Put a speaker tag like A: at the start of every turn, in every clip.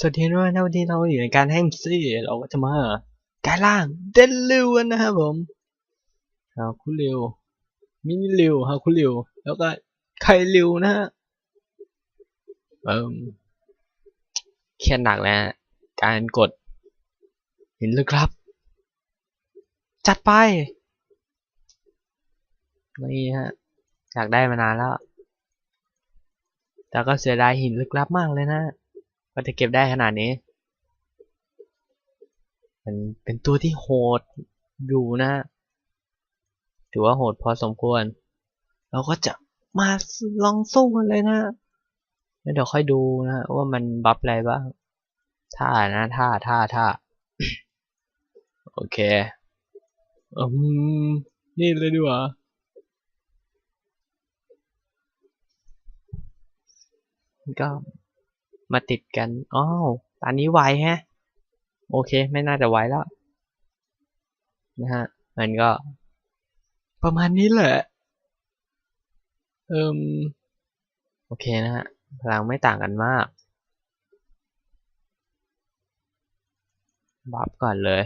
A: สวัสดีด้วยนะวันนี้เราอยู่ในการแห่งซี่เราก็จะมากายล่างเดนลิวกันนะครับผมฮาคุริวมินิลิวฮาคุริวแล้วก็ไคลิวนะฮะเอิ่มเครียดหนักแล้วการกด เห็นหรือครับ จัดไป นี่ฮะ อยากได้มานานแล้ว แต่ก็เสียดายหินลึกลับมากเลยนะ ก็จะเก็บได้ขนาดนี้ มันเป็นตัวที่โหดอยู่นะ ถือว่าโหดพอสมควร เราก็จะมาลองสู้กันเลยนะแล้วเดี๋ยวค่อยดูนะ ว่ามันบัฟอะไรบ้างท่านะท่าท่าท่าโอเคอืมนี่เลยดีกว่าก็ มาติดกันอ้าวตอนนี้ไวฮะ โอเค ไม่น่าจะไวแล้ว นะฮะ มันก็ ประมาณนี้แหละ เอิมโอเคนะฮะ พลังไม่ต่างกันมาก บัฟก่อนเลย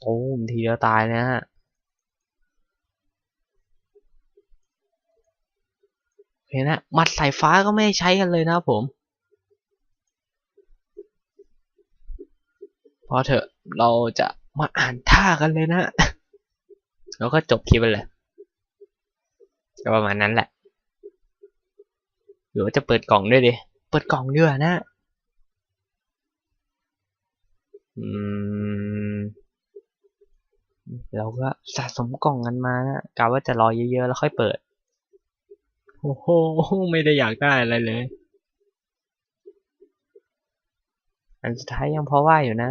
A: โอ้มทีเดียวตายนะฮะ โอ เคนะหมัดสายฟ้าก็ไม่ใช้กันเลยนะครับผม พอเถอะเราจะมาอ่านท่ากันเลยนะ แล้วก็จบคลิปไปเลยก็ประมาณนั้นแหละหรือว่าจะเปิดกล่องด้วยดิ เปิดกล่องด้วยนะ อืม เราก็สะสมกล่องกันมานะกะว่าจะรอเยอะๆ แล้วค่อยเปิด โอ้โห ไม่ได้อยากได้อะไรเลย อันสุดท้ายยังพอว่าอยู่นะ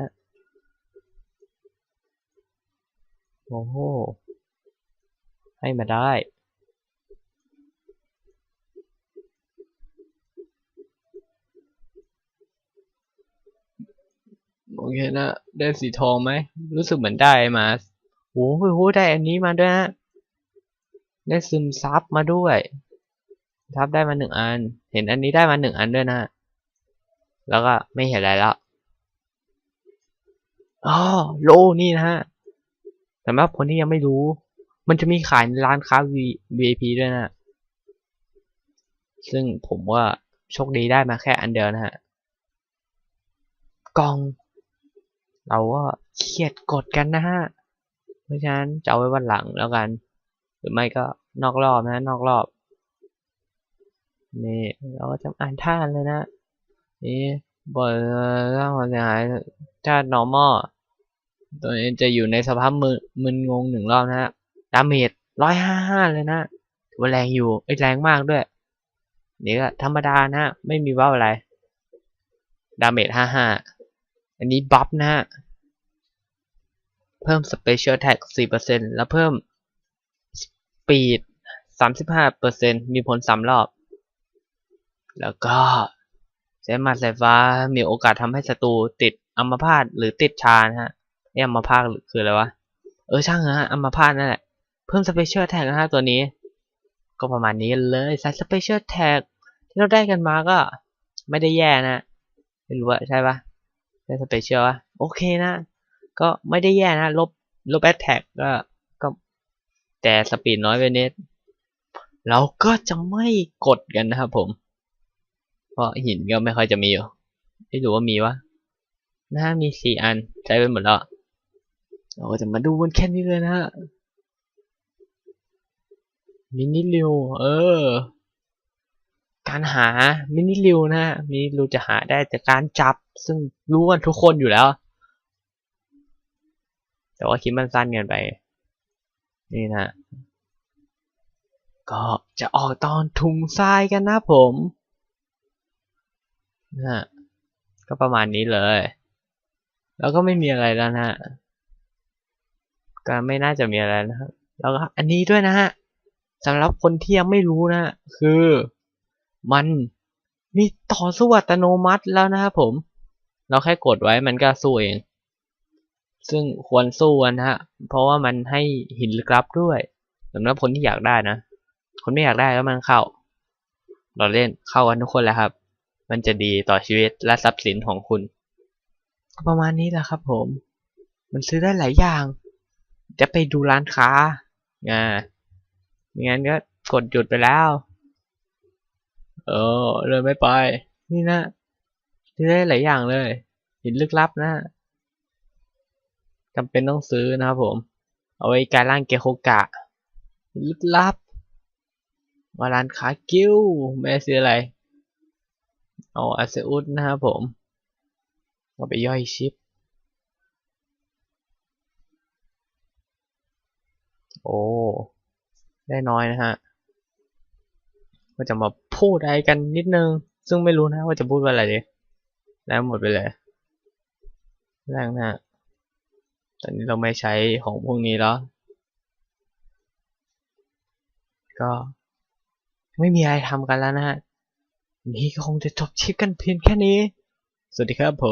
A: โอ้โห ให้มาได้ โอเคนะ ได้สีทองไหม รู้สึกเหมือนได้มา โอ้โห ได้อันนี้มาด้วยนะ ได้ซึมซับมาด้วย ซับได้มาหนึ่งอัน เห็นอันนี้ได้มาหนึ่งอันด้วยนะ แล้วก็ไม่เห็นอะไรแล้วอ๋อโลนี่นะฮะสำหรับคนที่ยังไม่รู้ มันจะมีขายในร้านค้า VIP ด้วยนะ ซึ่งผมว่าโชคดีได้มาแค่อันเดียวนะฮะกล่อง เราก็เครียดกดกันนะฮะ เพราะฉะนั้นจะเอาไว้วันหลังแล้วกัน หรือไม่ก็นอกรอบนะ นอกรอบ นี่เราก็จะอ่านท่าเลยนะ นี่บทร่างความเสียหายถ้า normal ตัวนี้จะอยู่ในสภาพมึนมึนงงหนึ่งรอบนะฮะดาเมจร้อยห้าห้าเลยนะถือว่าแรงอยู่ไอ้แรงมากด้วยนี่ก็ธรรมดานะ ไม่มีว่าอะไร ดาเมจห้าห้าอันนี้บัฟนะฮะ เพิ่ม Special Attack 4%แล้วเพิ่ม Speed 35%มีผลสามรอบ แล้วก็ใช้หมัดสายฟ้ามีโอกาสทำให้ศัตรูติดอัมพาตหรือติดชานะฮะไอ้อัมพาตคืออะไรวะ เออช่างเหอะฮะอัมพาตนั่นแหละ เพิ่ม Special Attack นะฮะตัวนี้ ก็ประมาณนี้เลยใส่ Special Attack ที่เราได้กันมาก็ไม่ได้แย่นะไม่รู้ว่าใช่ปะได้สเปเชียลวะโอเคนะ ก็ไม่ได้แย่นะ ลบลบแอตแทกก็ก็ แต่สปีดน้อยไปนิดเราก็จะไม่กดกันนะครับผม เพราะหินก็ไม่ค่อยจะมีอยู่ไม่รู้ว่ามีวะน่ามีสี่อันใช้ไปหมดแล้วเราก็จะมาดูบนแค่นี้เลยนะฮะมินิริวเออ การหามินิริวนะฮะมินิริวจะหาได้จากการจับ ซึ่งรู้กันทุกคนอยู่แล้ว แต่ว่าคลิปมันสั้นเกินไป นี่นะ ก็จะออกตอนถุงทรายกันนะผม นะก็ประมาณนี้เลย แล้วก็ไม่มีอะไรแล้วนะก็ไม่น่าจะมีอะไรนะครับแล้วก็อันนี้ด้วยนะฮะสำหรับคนที่ยังไม่รู้นะ คือมันมีต่อสู้อัตโนมัติแล้วนะครับผม เราแค่กดไว้มันก็สู้เอง ซึ่งควรสู้นะฮะ เพราะว่ามันให้หินลึกลับด้วยสำหรับคนที่อยากได้นะ คนไม่อยากได้ก็มันเข้า เราเล่นเข้ากันทุกคนแหละครับ มันจะดีต่อชีวิตและทรัพย์สินของคุณก็ประมาณนี้แหละครับผม มันซื้อได้หลายอย่าง จะไปดูร้านค้าอ่าไม่งั้นก็กดหยุดไปแล้ว เออเลยไม่ไป นี่นะซื้อได้หลายอย่างเลย หินลึกลับนะจำเป็นต้องซื้อนะครับผม เอาไว้การร่างเกโคกะหินลึกลับมาร้านค้ากิ้ว ไม่ได้ซื้ออะไร เอาอาเซอุสนะครับผมเอาไปย่อยชิป โอ้ ได้น้อยนะฮะ ก็จะมาพูดอะไรกันนิดนึง ซึ่งไม่รู้นะว่าจะพูดว่าอะไรดีแล้วหมดไปเลยแรกนะตอนนี้เราไม่ใช้ของพวกนี้แล้ว ก็ไม่มีอะไรทำกันแล้วนะฮะ นี่ก็คงจะจบคลิปกันเพียงแค่นี้ สวัสดีครับผม